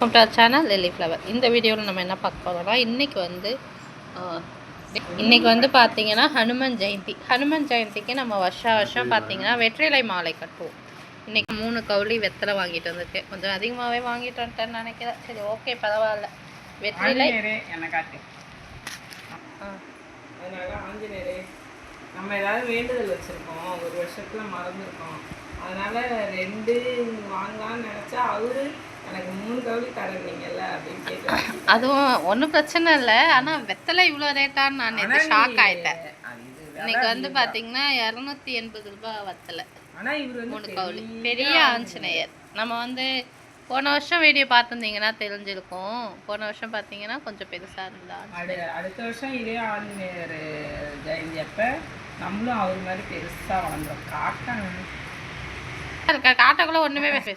Welcome channel lily flower இந்த வீடியோவில் நம்ம என்ன பார்க்க போகிறோம்னா இன்றைக்கி வந்து ஆஹ், இன்னைக்கு வந்து பார்த்தீங்கன்னா ஹனுமன் ஜெயந்தி. ஹனுமன் ஜெயந்திக்கு நம்ம வருஷா வருஷம் பார்த்தீங்கன்னா வெற்றிலை மாலை கட்டுவோம். இன்னைக்கு மூணு கவுளி வெத்தலை வாங்கிட்டு வந்திருக்கேன். கொஞ்சம் அதிகமாகவே வாங்கிட்டு வந்துட்டேன்னு நினைக்கிறேன். சரி ஓகே பரவாயில்ல. வெற்றிலை. நம்ம ஏதாவது வேண்டுதல் வச்சிருக்கோம். ஒரு வருஷத்துல மறந்துருக்கோம். அதனால ரெண்டு வாங்கலாம்னு நினைச்சா அவரு எனக்கு மூணு கவுளி தரீங்கல்ல அப்படின்னு கேட்டாரு அதுவும் ஒன்றும் பிரச்சனை இல்லை. ஆனால் வெத்தலை இவ்வளோ ரேட்டான்னு நான் நேற்று ஷாக் ஆயிட்டேன். இது இன்னைக்கு வந்து. பார்த்தீங்கன்னா இரநூத்தி எண்பது ரூபாய் வத்தலை. மூணு கவுளி. பெரிய ஆஞ்சநேயர். நம்ம வந்து போன வருஷம் வீடியோ பார்த்துருந்தீங்கன்னா தெரிஞ்சிருக்கும். போன வருஷம் பார்த்தீங்கன்னா கொஞ்சம் பெருசாக இருந்தா அடு அடுத்த வருஷம் இதே ஆஞ்சநேயர் ஜெயந்தி அப்ப நம்மளும் அவர் மாதிரி பெருசா வளர்ந்துரும் காட்டாங்க இருக்கா? காட்டக்குள்ள ஒன்றுமே பேச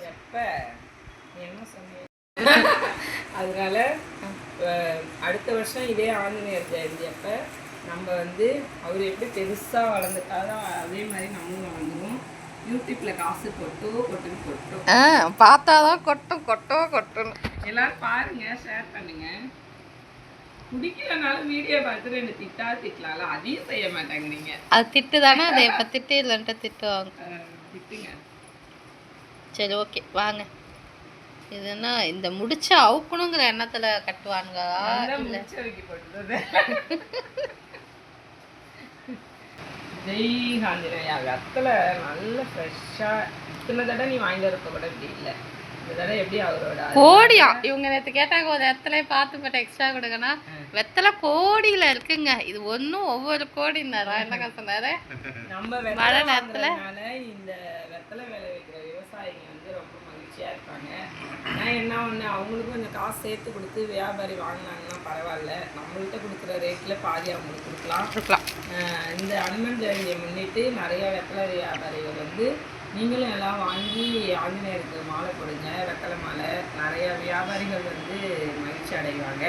என்ன சொன்னீங்க? அதனால அடுத்த வருஷம் இதே ஆஞ்சநேயர் ஜெயந்தி அப்ப நம்ம வந்து அவர் எப்படி பெருசா வளர்ந்துட்டாரோ அதே மாதிரி நம்மளும் வளர்ந்துருவோம். யூடியூப்ல காசு கொட்டோ கொட்டுன்னு கொட்டும் ஆ பார்த்தாதான் கொட்டும் கொட்டும் கொட்டணும் எல்லாரும் பாருங்க ஷேர் பண்ணுங்க. பிடிக்கலனாலும் வீடியோ பார்த்துட்டு என்ன திட்டா திட்டலாம்ல அதையும் செய்ய மாட்டாங்க நீங்க அது திட்டு தானே அதை இப்போ திட்டு இல்லைன்ட்டு திட்டுவாங்க. திட்டுங்க. சரி ஓகே வாங்க. இது என்ன இந்த முடிச்ச அவுக்கணுங்கிற எண்ணத்துல கட்டுவானுங்களா? போட்டுறது. ஜெய் ஆஞ்சநேயா வெத்தலை நல்ல ஃப்ரெஷ்ஷாக இத்தனை தடவை நீ வாங்கிட்டு இருக்க கூட இப்படி இல்லை. இந்த தடவை எப்படி அவரோட கோடியா. இவங்க நேற்று கேட்டாங்க ஒரு இடத்துல பார்த்து போட்டு எக்ஸ்ட்ரா கொடுக்கனா வெத்தலை கோடியில இருக்குங்க. இது ஒன்றும் ஒவ்வொரு கோடினாரா என்னக்கா சொன்னாரு? நம்ம மழை நேரத்துல? இந்த வெத்தலை வேலை வைக்கிற ரொம்ப மகிழ்ச்சியா இருப்பாங்க நான் என்ன ஒன்று அவங்களுக்கும் கொஞ்சம் காசு சேர்த்து கொடுத்து வியாபாரி வாங்கினாங்கன்னா பரவாயில்ல. நம்மள்கிட்ட கொடுக்குற ரேட்டில் பாதி அவங்களுக்கு கொடுக்கலாம். இந்த அனுமன் ஜெயந்தியை முன்னிட்டு நிறைய வெத்தலை வியாபாரிகள் வந்து நீங்களும் எல்லாம் வாங்கி ஆஞ்சநேயருக்கு மாலை போடுங்க வெத்தலை மாலை. நிறைய வியாபாரிகள் வந்து மகிழ்ச்சி அடைவாங்க.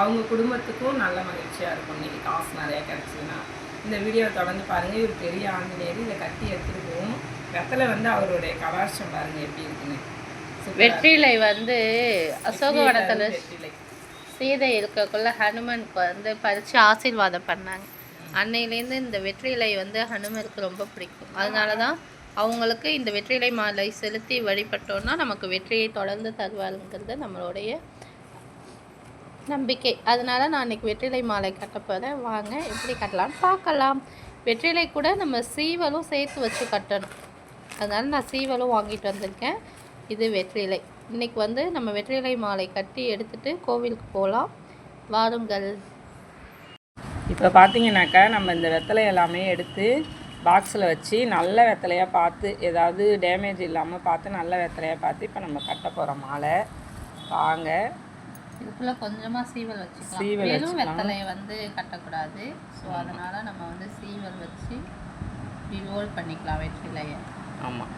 அவங்க குடும்பத்துக்கும் நல்ல மகிழ்ச்சியாக இருக்கும். இன்னைக்கு காசு நிறையா கிடச்சிதுன்னா. இந்த வீடியோவை தொடர்ந்து பாருங்கள் இவர் பெரிய ஆஞ்சநேயர். இதை கட்டி எடுத்துகிட்டு போகும் வெத்தலை வந்து அவருடைய கலாச்சாரம் பாருங்கள் எப்படி இருக்குன்னு. வெற்றிலை வந்து. அசோகவனத்துல. சீதை இருக்கக்குள்ள ஹனுமனுக்கு வந்து பறிச்சு ஆசீர்வாதம் பண்ணாங்க. அன்னையிலேருந்து இந்த வெற்றிலை வந்து ஹனுமருக்கு ரொம்ப பிடிக்கும். அதனால தான் அவங்களுக்கு இந்த வெற்றிலை மாலை செலுத்தி வழிபட்டோம்னா நமக்கு வெற்றியை தொடர்ந்து தருவாருங்கிறது நம்மளுடைய நம்பிக்கை. அதனால நான் இன்னைக்கு வெற்றிலை மாலை கட்ட போகிறேன் வாங்க எப்படி கட்டலாம்னு பார்க்கலாம். வெற்றிலை கூட நம்ம சீவலும் சேர்த்து வச்சு கட்டணும். அதனால நான் சீவலும் வாங்கிட்டு வந்திருக்கேன். இது வெற்றிலை. இன்னைக்கு வந்து நம்ம வெற்றிலை மாலை கட்டி எடுத்துட்டு கோவிலுக்கு போகலாம் வாருங்கள். இப்போ பார்த்தீங்கன்னாக்கா நம்ம இந்த வெத்தலை எல்லாமே எடுத்து பாக்ஸில் வச்சு நல்ல வெத்தலையாக பார்த்து ஏதாவது டேமேஜ் இல்லாமல் பார்த்து நல்ல வெத்தலையாக பார்த்து இப்போ நம்ம கட்ட போகிறோம் மாலை. வாங்க. இதுக்குள்ள கொஞ்சமாக சீவல் வச்சுக்கலாம். சீவல் வெறும். வெத்தலையை வந்து கட்டக்கூடாது. ஸோ அதனால நம்ம வந்து சீவல் வச்சு ரோல் பண்ணிக்கலாம் வெற்றிலையை. ஆமாம்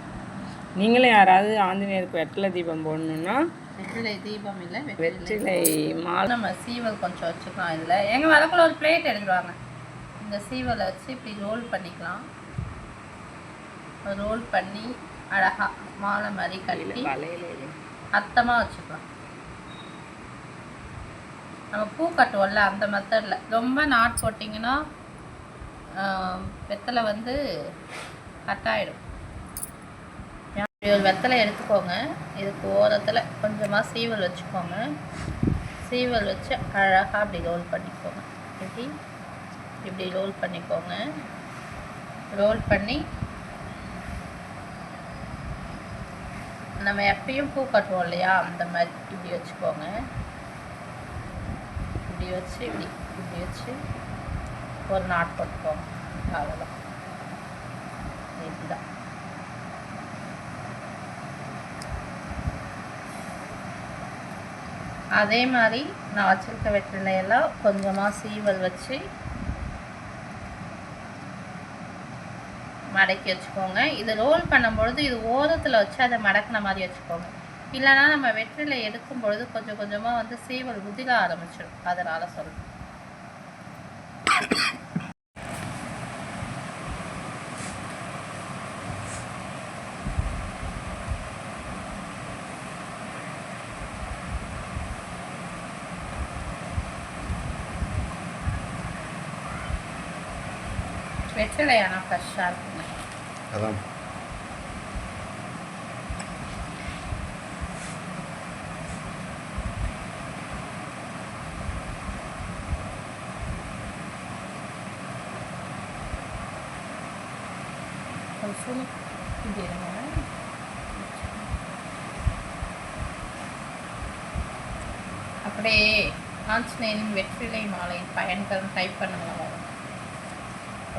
நீங்களும் யாராவது ஆஞ்சநேயருக்கு வெத்தலை தீபம் போடணுன்னா வெற்றிலை தீபம் இல்லை வெற்றிலை வெற்றிலை மாலை. நம்ம சீவல் கொஞ்சம் வச்சுக்கலாம் இதில். எங்க வரக்குள்ள ஒரு பிளேட் எடுத்துருவாங்க இந்த சீவலை வச்சு இப்படி ரோல் பண்ணிக்கலாம். ரோல் பண்ணி அழகா மாலை மாதிரி கட்டி அத்தமாக வச்சுக்கலாம். நம்ம பூ கட்டுவோம்ல அந்த மெத்தடில் ரொம்ப நாட் போட்டிங்கன்னா வெத்தலை வந்து கட்டாயிடும் ஒரு வெத்தலை எடுத்துக்கோங்க. இதுக்கு ஓரத்தில் கொஞ்சமாக சீவல் வச்சுக்கோங்க. சீவல் வச்சு அழகாக அப்படி ரோல் பண்ணிக்கோங்க. இப்படி இப்படி ரோல் பண்ணிக்கோங்க. ரோல் பண்ணி நம்ம எப்பயும் பூ கட்டுவோம் இல்லையா? அந்த மாதிரி இப்படி வச்சுக்கோங்க. இப்படி வச்சு இப்படி இப்படி வச்சு ஒரு நாட் போட்டுக்கோங்க. அவ்வளோதான் இதுதான். அதே மாதிரி நான் வச்சிருக்க வெற்றிலையெல்லாம் கொஞ்சமாக சீவல் வச்சு மடக்கி வச்சுக்கோங்க. இது ரோல் பண்ணும்பொழுது இது ஓரத்தில் வச்சு அதை மடக்கின மாதிரி வச்சுக்கோங்க. இல்லைன்னா நம்ம வெற்றிலை எடுக்கும் பொழுது கொஞ்சம் கொஞ்சமாக வந்து சீவல் உதிர ஆரம்பிச்சிடும். அதனால சொல்றேன். வெற்றிலை ஆனால் ஃப்ரெஷ்ஷாக இருக்குங்க அதான் கொஞ்சம் இப்படி இருங்க அப்படியே ஆஞ்சநேயரின் வெற்றிலை மாலை பயன்கள் டைப் பண்ணுங்களா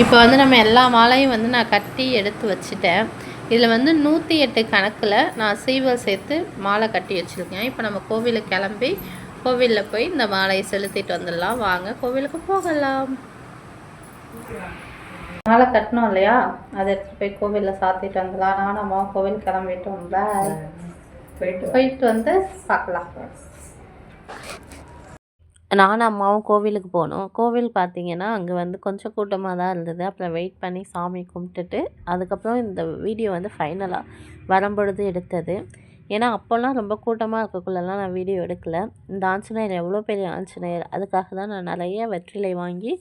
இப்போ வந்து நம்ம எல்லா மாலையும் வந்து நான் கட்டி எடுத்து வச்சுட்டேன். இதில் வந்து நூற்றி எட்டு கணக்கில் நான் சீவல் சேர்த்து மாலை கட்டி வச்சுருக்கேன். இப்போ நம்ம கோவிலுக்கு கிளம்பி கோவிலில் போய் இந்த மாலையை செலுத்திட்டு வந்துடலாம். வாங்க கோவிலுக்கு போகலாம். மாலை கட்டணும் இல்லையா? அதை எடுத்துகிட்டு போய் கோவிலில் சாத்திட்டு வந்துடலாம். நானும் அம்மாவும் கோவில் கிளம்பிட்டோம். பாய். போயிட்டு வந்து பார்க்கலாம். நானும் அம்மாவும் கோவிலுக்கு போனோம். கோவில் பார்த்தீங்கன்னா அங்கே வந்து கொஞ்சம் கூட்டமாக தான் இருந்தது. அப்புறம் வெயிட் பண்ணி சாமி கும்பிட்டுட்டு அதுக்கப்புறம் இந்த வீடியோ வந்து ஃபைனலாக வரும்பொழுது எடுத்தது. ஏன்னா அப்போல்லாம் ரொம்ப கூட்டமாக இருக்கக்குள்ளெல்லாம் நான் வீடியோ எடுக்கலை. இந்த ஆஞ்சநேயர் எவ்வளோ பெரிய ஆஞ்சநேயர்? அதுக்காக தான் நான் நிறைய வெற்றிலை வாங்கி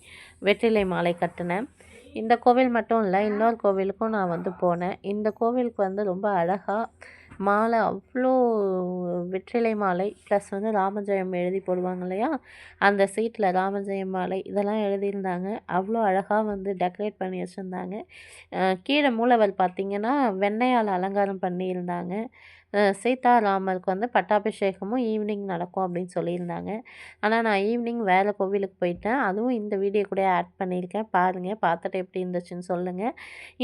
வெற்றிலை மாலை கட்டினேன். இந்த கோவில் மட்டும் இல்லை இன்னொரு கோவிலுக்கும் நான் வந்து போனேன். இந்த கோவிலுக்கு வந்து ரொம்ப அழகாக மாலை அவ்வளோ வெற்றிலை மாலை ப்ளஸ் வந்து ராமஜெயம் எழுதி போடுவாங்க இல்லையா? அந்த சீட்டில் ராமஜெயம் மாலை இதெல்லாம் எழுதியிருந்தாங்க. அவ்வளோ அழகாக வந்து டெக்கரேட் பண்ணி வச்சுருந்தாங்க. கீழே மூலவர் பார்த்திங்கன்னா வெண்ணையால் அலங்காரம் பண்ணியிருந்தாங்க. சீதாராமருக்கு சீதா ராமருக்கு வந்து பட்டாபிஷேகமும் ஈவினிங் நடக்கும் அப்படின்னு சொல்லியிருந்தாங்க. ஆனால் நான் ஈவினிங் வேறு கோவிலுக்கு போயிட்டேன். அதுவும் இந்த வீடியோ கூட ஆட் பண்ணியிருக்கேன். பாருங்கள் பார்த்துட்டு எப்படி இருந்துச்சுன்னு சொல்லுங்கள்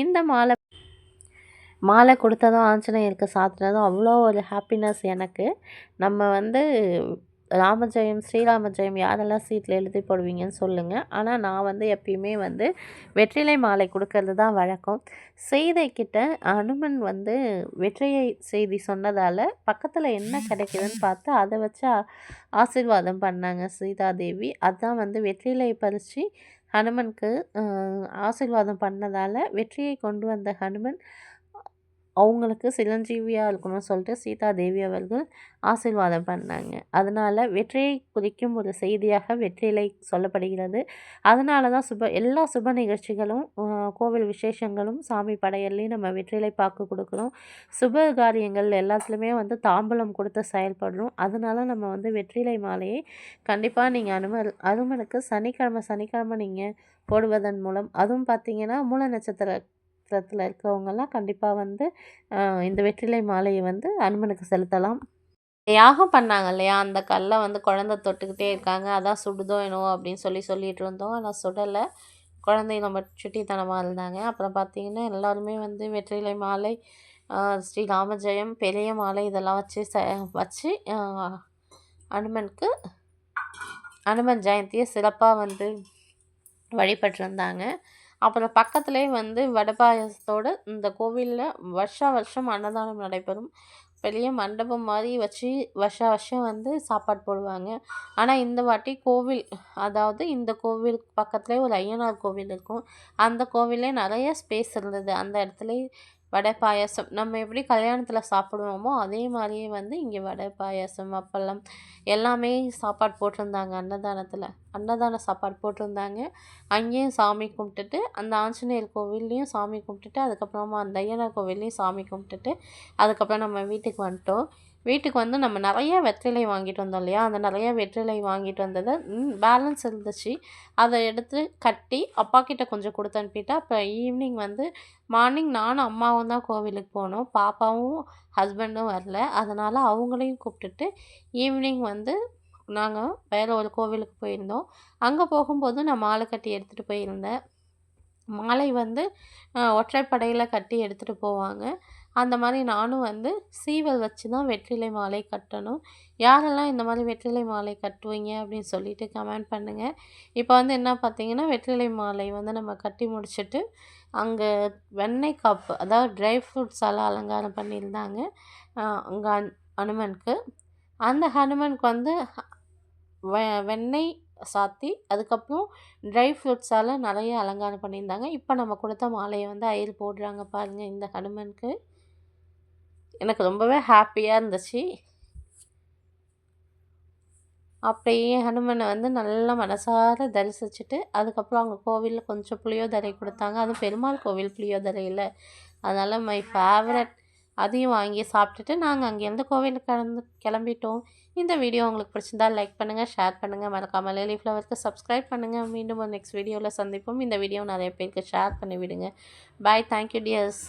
இந்த மாலை மாலை கொடுத்ததும் ஆஞ்சநேயருக்கு சாத்தினதும் அவ்வளோ ஒரு ஹாப்பினஸ் எனக்கு. நம்ம வந்து ராமஜெயம் ஸ்ரீராம ஜெயம் யாரெல்லாம் சீட்டில் எழுதி போடுவீங்கன்னு சொல்லுங்கள் ஆனால் நான் வந்து எப்பயுமே வந்து வெற்றிலை மாலை கொடுக்கறது தான் வழக்கம். செய்தைக்கிட்ட அனுமன் வந்து வெற்றியை செய்தி சொன்னதால் பக்கத்தில் என்ன கிடைக்குதுன்னு பார்த்து அதை வச்சு ஆசீர்வாதம் பண்ணாங்க சீதாதேவி. அதுதான் வந்து வெற்றிலை பறித்து ஹனுமனுக்கு ஆசீர்வாதம் பண்ணதால் வெற்றியை கொண்டு வந்த ஹனுமன் அவங்களுக்கு சிரஞ்சீவியாக இருக்கணும்னு சொல்லிட்டு சீதா தேவி அவர்கள் ஆசீர்வாதம் பண்ணாங்க. அதனால் வெற்றியை குறிக்கும் ஒரு செய்தியாக வெற்றிலை சொல்லப்படுகிறது. அதனால தான் சுப எல்லா சுப நிகழ்ச்சிகளும் கோவில் விசேஷங்களும் சாமி படையல்லையும் நம்ம வெற்றிலை பார்க்க கொடுக்குறோம். சுப காரியங்கள் எல்லாத்துலேயுமே வந்து தாம்பூலம் கொடுத்து செயல்படுறோம். அதனால் நம்ம வந்து வெற்றிலை மாலையை கண்டிப்பாக நீங்கள் அனும அனுமனுக்கு சனிக்கிழமை சனிக்கிழமை நீங்கள் போடுவதன் மூலம் அதுவும் பார்த்தீங்கன்னா மூல நட்சத்திர நட்சத்திரத்தில் இருக்கிறவங்கெல்லாம் கண்டிப்பாக வந்து இந்த வெற்றிலை மாலையை வந்து அனுமனுக்கு செலுத்தலாம். யாகம் பண்ணாங்க இல்லையா? அந்த கல்லை வந்து குழந்தை தொட்டுக்கிட்டே இருக்காங்க. அதான் சுடுதோ என்னவோ அப்படின்னு சொல்லி சொல்லிட்டு இருந்தோம். ஆனால் சுடலை. குழந்தை நம்ம சுட்டித்தனமாக இருந்தாங்க. அப்புறம் பார்த்தீங்கன்னா எல்லாருமே வந்து வெற்றிலை மாலை ஸ்ரீ ராமஜெயம் பெரிய மாலை இதெல்லாம் வச்சு ச வச்சு அனுமனுக்கு அனுமன் ஜெயந்தியை சிறப்பாக வந்து வழிபட்டிருந்தாங்க அப்புறம் பக்கத்துலேயே வந்து வடை பாயசத்தோடு இந்த கோவிலில் வருஷா வருஷம் அன்னதானம் நடைபெறும். பெரிய மண்டபம் மாதிரி வச்சு வருஷா வருஷம் வந்து சாப்பாடு போடுவாங்க. ஆனால் இந்த வாட்டி கோவில் அதாவது இந்த கோவில் பக்கத்துலேயே ஒரு ஐயனார் கோவில் இருக்கும். அந்த கோவிலே நிறைய ஸ்பேஸ் இருந்தது. அந்த இடத்துல வடை பாயாசம். நம்ம எப்படி கல்யாணத்தில் சாப்பிடுவோமோ அதே மாதிரியே வந்து இங்கே வடை பாயாசம் அப்பளம் எல்லாமே சாப்பாடு போட்டிருந்தாங்க அன்னதானத்தில். அன்னதான சாப்பாடு போட்டிருந்தாங்க. அங்கேயும் சாமி கும்பிட்டுட்டு அந்த ஆஞ்சநேயர் கோவில்லையும் சாமி கும்பிட்டுட்டு அதுக்கப்புறமா அந்த ஐயனா கோவில்லையும் சாமி கும்பிட்டுட்டு அதுக்கப்புறம் நம்ம வீட்டுக்கு வந்துட்டோம். வீட்டுக்கு வந்து நம்ம நிறைய வெற்றிலை வாங்கிட்டு வந்தோம் இல்லையா? அந்த நிறைய வெற்றிலை வாங்கிட்டு வந்ததை. பேலன்ஸ் இருந்துச்சு. அதை எடுத்து கட்டி அப்பா கிட்ட கொஞ்சம் கொடுத்து அனுப்பிட்டு அப்புறம் ஈவினிங் வந்து மார்னிங் நானும் அம்மாவும் தான் கோவிலுக்கு போனோம். பாப்பாவும் ஹஸ்பண்டும் வரல. அதனால் அவங்களையும் கூப்பிட்டுட்டு ஈவினிங் வந்து நாங்கள் வேறு ஒரு கோவிலுக்கு போயிருந்தோம். அங்கே போகும்போது நான் மாலை கட்டி எடுத்துகிட்டு போயிருந்தேன். மாலை வந்து ஒற்றைப்படையில் கட்டி எடுத்துகிட்டு போவாங்க. அந்த மாதிரி நானும் வந்து சீவல் வச்சு தான் வெற்றிலை மாலை கட்டணும். யாரெல்லாம் இந்த மாதிரி வெற்றிலை மாலை கட்டுவீங்க அப்படின்னு சொல்லிட்டு கமெண்ட் பண்ணுங்கள் இப்போ வந்து என்ன பார்த்தீங்கன்னா வெற்றிலை மாலை வந்து நம்ம கட்டி முடிச்சுட்டு அங்கே வெண்ணெய் காப்பு அதாவது ட்ரை ஃப்ரூட்ஸால் அலங்காரம் பண்ணியிருந்தாங்க அங்கே ஹனுமனுக்கு அந்த ஹனுமனுக்கு வந்து வெ வெண்ணெய் சாத்தி அதுக்கப்புறம் ட்ரை ஃப்ரூட்ஸால் நிறைய அலங்காரம் பண்ணியிருந்தாங்க. இப்போ நம்ம கொடுத்த மாலையை வந்து அயில் போடுறாங்க பாருங்கள் இந்த ஹனுமனுக்கு எனக்கு ரொம்பவே ஹாப்பியாக இருந்துச்சு. அப்படியே ஹனுமனை வந்து நல்லா மனசார தரிசிச்சுட்டு அதுக்கப்புறம் அவங்க கோவிலில் கொஞ்சம் புளியோதரை கொடுத்தாங்க. அதுவும் பெருமாள் கோவில் புளியோதரையில் இல்லை. அதனால் மை ஃபேவரட் அதையும் வாங்கி சாப்பிட்டுட்டு நாங்கள் அங்கேருந்து கோவிலுக்கு கலந்து கிளம்பிட்டோம். இந்த வீடியோ உங்களுக்கு பிடிச்சிருந்தா லைக் பண்ணுங்கள் ஷேர் பண்ணுங்கள் மறக்காமல் லேலி ஃப்ளவருக்கு சப்ஸ்கிரைப் பண்ணுங்கள் மீண்டும் ஒரு நெக்ஸ்ட் வீடியோவில் சந்திப்போம். இந்த வீடியோ நிறைய பேருக்கு ஷேர் பண்ணி விடுங்க பாய் தேங்க்யூ டியர்ஸ்